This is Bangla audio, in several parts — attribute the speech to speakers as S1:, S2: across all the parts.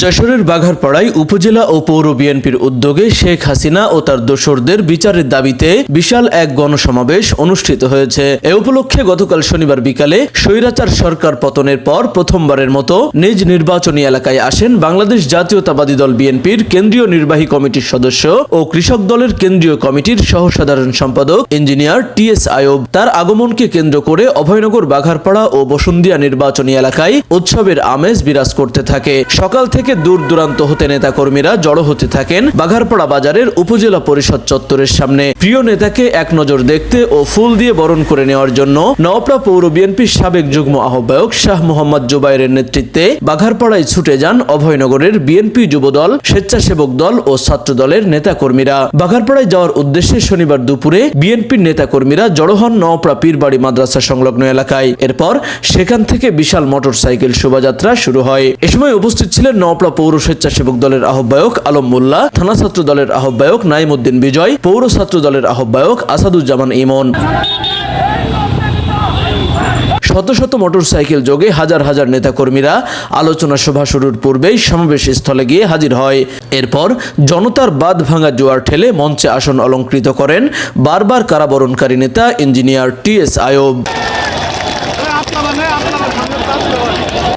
S1: যশোরের বাঘারপাড়ায় উপজেলা ও পৌর বিএনপির উদ্যোগে শেখ হাসিনা ও তার দোসরদের বিচারের দাবিতে বিশাল এক গণসমাবেশ অনুষ্ঠিত হয়েছে। এ উপলক্ষে গতকাল শনিবার বিকালে স্বৈরাচার সরকার পতনের পর প্রথমবারের মতো নিজ নির্বাচনী এলাকায় আসেন বাংলাদেশ জাতীয়তাবাদী দল বিএনপির কেন্দ্রীয় নির্বাহী কমিটির সদস্য ও কৃষক দলের কেন্দ্রীয় কমিটির সহ সাধারণ সম্পাদক ইঞ্জিনিয়ার টি এস আয়ব তার আগমনকে কেন্দ্র করে অভয়নগর বাঘারপাড়া ও বসুন্দিয়া নির্বাচনী এলাকায় উৎসবের আমেজ বিরাজ করতে থাকে। সকাল থেকে দূর দূরান্ত হতে নেতাকর্মীরা জড়ো হতে থাকেন বাঘারপাড়া বাজারের উপজেলা পরিষদ চত্বরের সামনে। প্রিয় নেতাকে এক নজর দেখতে ও ফুল দিয়ে বরণ করে নেওয়ার জন্য নওপড়া পৌর বিএনপির সাবেক যুগ্ম আহ্বায়ক শাহ মোহাম্মদ জুবাইরের নেতৃত্বে বাঘারপাড়ায় ছুটে যান অভয়নগরের বিএনপি যুবদল, স্বেচ্ছাসেবক দল ও ছাত্র দলের নেতাকর্মীরা। বাঘারপাড়ায় যাওয়ার উদ্দেশ্যে শনিবার দুপুরে বিএনপির নেতাকর্মীরা জড়ো হন নওপড়া পীরবাড়ি মাদ্রাসা সংলগ্ন এলাকায়। এরপর সেখান থেকে বিশাল মোটরসাইকেল শোভাযাত্রা শুরু হয়। এ সময় উপস্থিত ছিলেন নওপড়া পৌর স্বেচ্ছাসেবক দলের আহ্বায়ক আলম মোল্লা, থানা ছাত্র দলের আহ্বায়ক নাইমুদ্দিন বিজয়, পৌর ছাত্র দলের আহ্বায়ক আসাদুজ্জামান ইমন। শত শত মোটরসাইকেল যোগে হাজার হাজার নেতাকর্মীরা আলোচনা সভা শুরুর পূর্বেই সমাবেশ স্থলে গিয়ে হাজির হয়। এরপর জনতার বাদ ভাঙা জোয়ার ঠেলে মঞ্চে আসন অলঙ্কৃত করেন বারবার কারাবরণকারী নেতা engineer T S Ayub.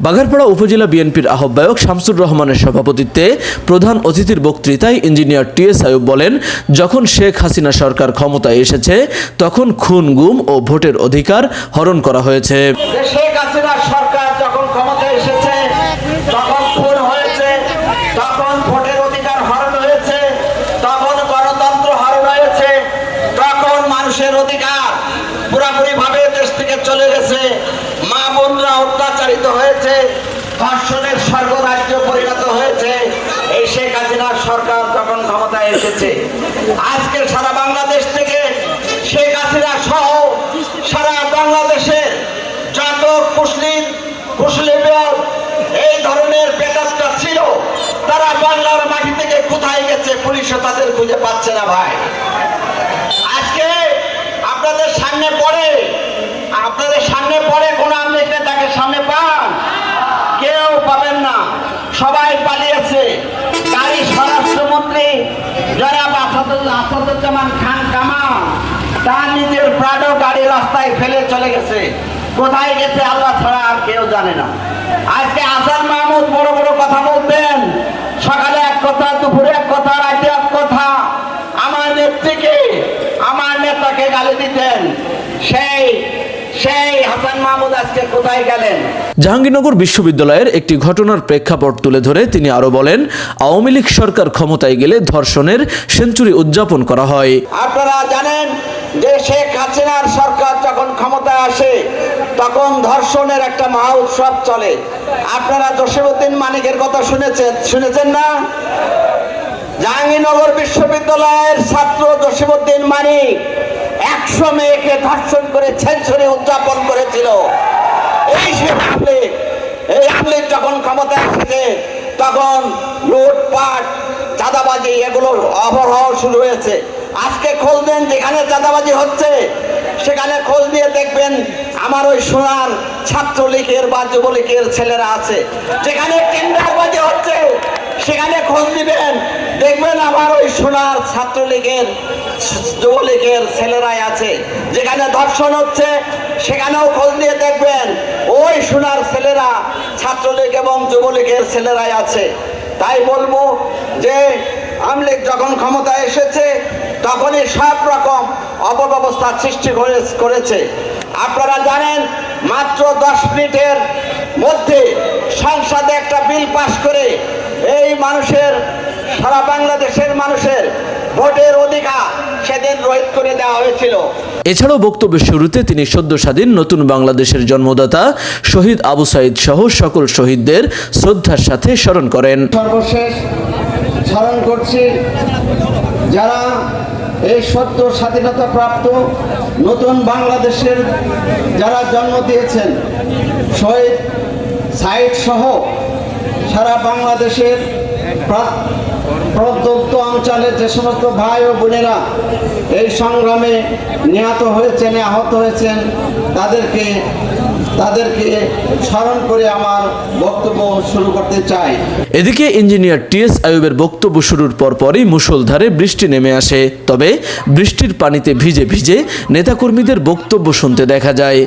S1: Bagharpara উপজেলা বিএনপির আহ্বায়ক শামসুর রহমানের সভাপতিত্বে প্রধান অতিথির বক্তৃতায় ইঞ্জিনিয়ার টি এস আয়ুব বলেন, যখন শেখ হাসিনা সরকার ক্ষমতায় এসেছে, তখন খুন, গুম ও ভোটের অধিকার হরণ করা হয়েছে।
S2: সরকার যখন ক্ষমতায় এসেছে, তখন খুন হয়েছে, তখন ভোটের অধিকার হরণ হয়েছে তখন গণতন্ত্র হরণ হয়েছে তখন মানুষের অধিকার পুরাপুরি ভাবে দেশ থেকে চলে গেছে মা বোনরা অত্যাচারিত হয়েছে ধর্ষণের স্বর্গরাজ্য পরিণত হয়েছে। এই শেখ হাসিনার সরকার যখন ক্ষমতায় এসেছে। আজকে সারা বাংলাদেশ থেকে শেখ হাসিনা সহ সারা বাংলাদেশের যত মুসলিম মুসলিম এই ধরনের বেকারটা ছিল, তারা বাংলার মাটি থেকে কোথায় গেছে পুলিশও তাদের খুঁজে পাচ্ছে না ভাই। আজকে আপনাদের সামনে পড়ে আপনাদের সামনে পড়ে কোন আপনি তাকে সামনে পান কেউ পাবেন না সবাই পালিয়েছে গাড়ি স্বরাষ্ট্রমন্ত্রী জনাব আসাদুল আসাদুজ্জামান খান কামাল তার নিজের প্রাডো গাড়ি রাস্তায় ফেলে চলে গেছে। কোথায় গেছে আল্লাহ ছাড়া আর কেউ জানে না। আজকে আসার মাহমুদ বড় বড় কথা বলতেন, সকালে এক কথা, দুপুরে এক কথা, রাতে এক কথা। আমার নেত্রীকে, আমার নেতাকে গালি দিতেন। সেই সেই হাসান মাহমুদ আজকে কোথায় গেলেন?
S1: জাহাঙ্গীরনগর বিশ্ববিদ্যালয়ের একটি ঘটনার প্রেক্ষাপট তুলে ধরে তিনি আরও বলেন আওয়ামী লীগ সরকার ক্ষমতায় গেলে ধর্ষণের সেঞ্চুরি উদযাপন করা হয়।
S2: আপনারা জানেন যে শেখ হাসিনার সরকার যখন ক্ষমতায় আসে তখন ধর্ষণের একটা মহা উৎসব চলে। আপনারা জসীমউদ্দিন মানিকের কথা শুনেছেন শুনেছেন না? জাহাঙ্গীরনগর বিশ্ববিদ্যালয়ের ছাত্র জসীমউদ্দিন মানিক একশো মেয়েকে ধর্ষণ করে ছেলছড়ে উদযাপন করেছিল। এই সে এই যখন ক্ষমতায় এসেছে তখন লুটপাট, চাঁদাবাজি এগুলো অবরহ শুরু হয়েছে। আজকে খোঁজ দেন যেখানে চাঁদাবাজি হচ্ছে, সেখানে খোঁজ দিয়ে দেখবেন আমার ওই সোনার ছাত্রলীগের বা যুবলীগের ছেলেরা আছে। যেখানে টেন্ডারবাজি হচ্ছে সেখানে খোঁজ দিবেন দেখবেন আমার ওই সোনার ছাত্রলীগের, যুবলীগের ছেলেরাই আছে। যেখানে ধর্ষণ হচ্ছে, সেখানেও খোঁজ নিয়ে দেখবেন ওই সোনার ছেলেরা, ছাত্রলীগ এবং যুবলীগের ছেলেরাই আছে। তাই বলব যে, আমলিগ যখন ক্ষমতায় এসেছে, তখনই সব রকম অপব্যবস্থার সৃষ্টি করে- করেছে। আপনারা জানেন, মাত্র দশ মিনিটের মধ্যে সংসদে একটা বিল পাশ করে মানুষের সারা বাংলাদেশের মানুষের ভোটের অধিকার সেদিন রহিত করে দেওয়া হয়েছিল।
S1: এছাড়াও বক্তব্যের শুরুতে তিনি সদ্য স্বাধীন নতুন বাংলাদেশের জন্মদাতা শহীদ আবু সাইদ সহ সকল শহীদদের শ্রদ্ধার সাথে স্মরণ করেন।
S2: সর্বশেষ স্মরণ করছি যারা এই সদ্য স্বাধীনতা প্রাপ্ত নতুন বাংলাদেশের যারা জন্ম দিয়েছেন শহীদ সাইড সহ সারা বাংলাদেশের প্রা- প্রদত্ত অঞ্চলের যে সমস্ত ভাই ও বোনেরা এই সংগ্রামে নিহত হয়েছেন, আহত হয়েছেন, তাদেরকে তাদেরকে স্মরণ করে আমার বক্তব্য শুরু করতে চাই।
S1: এদিকে ইঞ্জিনিয়ার টিএস আয়ুবের বক্তব্য শুরুর পরপরই মুষলধারে বৃষ্টি নেমে আসে। তবে বৃষ্টির পানিতে ভিজে ভিজে নেতাকর্মীদের বক্তব্য শুনতে দেখা যায়।